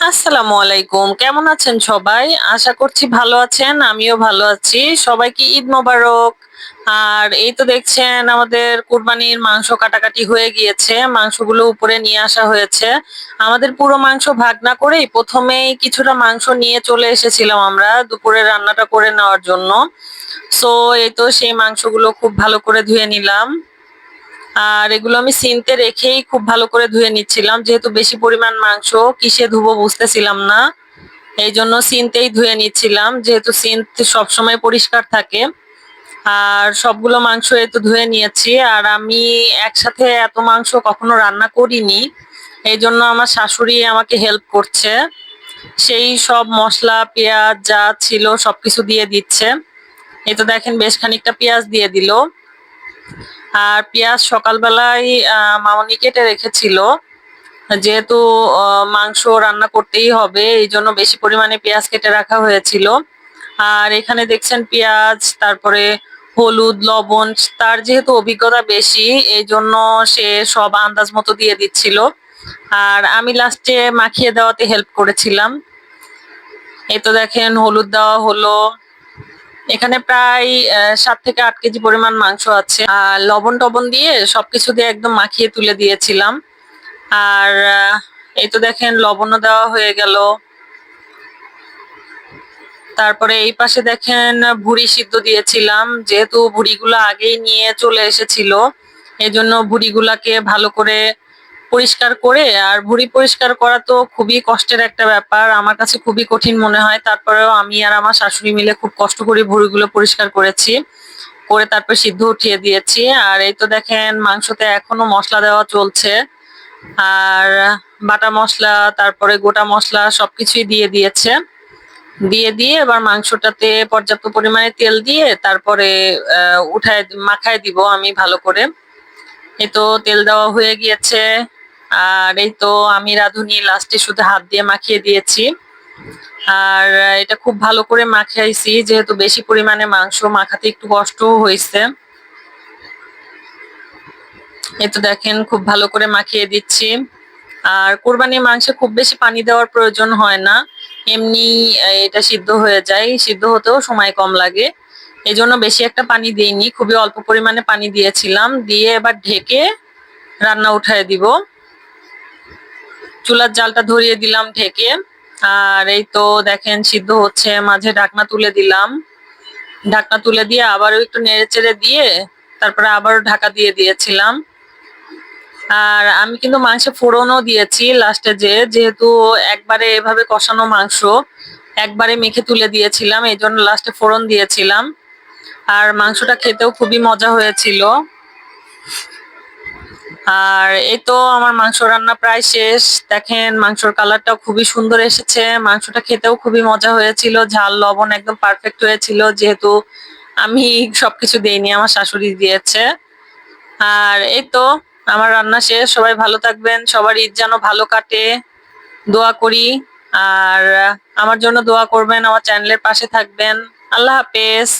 আসসালামু আলাইকুম। কেমন আছেন সবাই? আশা করছি ভালো আছেন, আমিও ভালো আছি। সবাইকে ঈদ মোবারক। আর এই তো দেখছেন, আমাদের কুরবানির মাংস কাটাকাটি হয়ে গিয়েছে। মাংসগুলো উপরে নিয়ে আসা হয়েছে। আমাদের পুরো মাংস ভাগ না করেই প্রথমেই কিছুটা মাংস নিয়ে চলে এসেছিলাম আমরা দুপুরে রান্নাটা করে নেওয়ার জন্য। সো এই তো সেই মাংসগুলো খুব ভালো করে ধুয়ে নিলাম। আর এগুলো আমি সিনতে রেখেই খুব ভালো করে ধুয়ে নিচ্ছিলাম। যেহেতু বেশি পরিমাণ মাংস কিসে ধুবো বুঝতেছিলাম না। এই জন্য সিনতেই ধুয়ে নিচ্ছিলাম। যেহেতু সিনথ সবসময় পরিষ্কার থাকে। আর সবগুলো মাংস তো ধুয়ে নিয়েছি। আর আমি একসাথে এত মাংস কখনো রান্না করিনি। এই জন্য আমার শাশুড়ি আমাকে হেল্প করছে। সেই সব মশলা, পেঁয়াজ যা ছিল সবকিছু দিয়ে দিচ্ছে। এই তো দেখেন বেশ খানিকটা পেঁয়াজ দিয়ে দিল। আর পেঁয়াজ সকালবেলায় মামনি কেটে রেখেছিল। যেহেতু মাংস রান্না করতেই হবে, এই জন্য বেশি পরিমাণে পেঁয়াজ কেটে রাখা হয়েছিল। আর এখানে দেখছেন পেঁয়াজ, তারপরে হলুদ, লবণ, তার যেহেতু অভিজ্ঞতা বেশি, এই জন্য সে সব আন্দাজ মতো দিয়ে দিচ্ছিল। আর আমি লাস্টে মাখিয়ে দেওয়াতে হেল্প করেছিলাম। এই তো দেখেন, হলুদ দেওয়া হলো। এখানে প্রায় সাত থেকে আট কেজি পরিমাণ মাংস আছে। আর লবণ টবণ দিয়ে সবকিছু দিয়ে একদম মাখিয়ে তুলে দিয়েছিলাম। আর এই তো দেখেন লবণও দেওয়া হয়ে গেল। তারপরে এই পাশে দেখেন ভুড়ি সিদ্ধ দিয়েছিলাম, যেহেতু ভুড়িগুলো আগেই নিয়ে চলে এসেছিল, এজন্য ভুড়িগুলাকে ভালো করে পরিষ্কার করে, আর ভুঁড়ি পরিষ্কার করা তো খুবই কষ্টের একটা ব্যাপার। আমার কাছে খুবই কঠিন মনে হয়। তারপরেও আমি আর আমার শাশুড়ি মিলে খুব কষ্ট করে ভুঁড়িগুলো পরিষ্কার করেছি, করে তারপর সিদ্ধ উঠিয়ে দিয়েছি। আর এই তো দেখেন, মাংসতে এখনও মশলা দেওয়া চলছে। আর বাটা মশলা, তারপরে গোটা মশলা সবকিছুই দিয়ে দিয়েছে। দিয়ে দিয়ে এবার মাংসটাতে পর্যাপ্ত পরিমাণে তেল দিয়ে তারপরে উঠায়, মাখায় দিব আমি ভালো করে। এই তো তেল দেওয়া হয়ে গিয়েছে। আর এই তো আমি রাঁধুনি লাস্টে শুধু হাত দিয়ে মাখিয়ে দিয়েছি। আর এটা খুব ভালো করে মাখিয়েছি, যেহেতু বেশি পরিমাণে মাংস মাখাতে একটু কষ্টও হয়েছে। এই তো দেখেন, খুব ভালো করে মাখিয়ে দিচ্ছি। আর কোরবানির মাংসে খুব বেশি পানি দেওয়ার প্রয়োজন হয় না। এমনি এটা সিদ্ধ হয়ে যায়। সিদ্ধ হতেও সময় কম লাগে। এই জন্য বেশি একটা পানি দিইনি। খুবই অল্প পরিমাণে পানি দিয়েছিলাম। দিয়ে এবার ঢেকে রান্না উঠায় দিব। চুলার জালটা ধরিয়ে দিলাম ঢেকে। আর এই তো দেখেন সিদ্ধ হচ্ছে, মাঝে ঢাকনা তুলে দিলাম। ঢাকনা তুলে দিয়ে আবারও একটু নেড়ে চেড়ে দিয়ে তারপরে আবারও ঢাকা দিয়ে দিয়েছিলাম। আর আমি কিন্তু মাংসে ফোড়নও দিয়েছি লাস্টে যে, যেহেতু একবারে এভাবে কষানো মাংস, একবারে মেখে তুলে দিয়েছিলাম এই জন্য লাস্টে ফোড়ন দিয়েছিলাম। আর মাংসটা খেতেও খুবই মজা হয়েছিল। আর এই তো আমার মাংস রান্না প্রায় শেষ। দেখেন, মাংসর কালারটাও খুবই সুন্দর এসেছে। মাংসটা খেতেও খুবই মজা হয়েছিল। ঝাল, লবণ একদম পারফেক্ট হয়েছিল। যেহেতু আমি সবকিছু দেইনি, আমার শাশুড়ি দিয়েছে। আর এই তো আমার রান্না শেষ। সবাই ভালো থাকবেন। সবার ঈদ যেন ভালো কাটে। দোয়া করি। আর আমার জন্য দোয়া করবেন। আমার চ্যানেলের পাশে থাকবেন। আল্লাহ হাফেজ।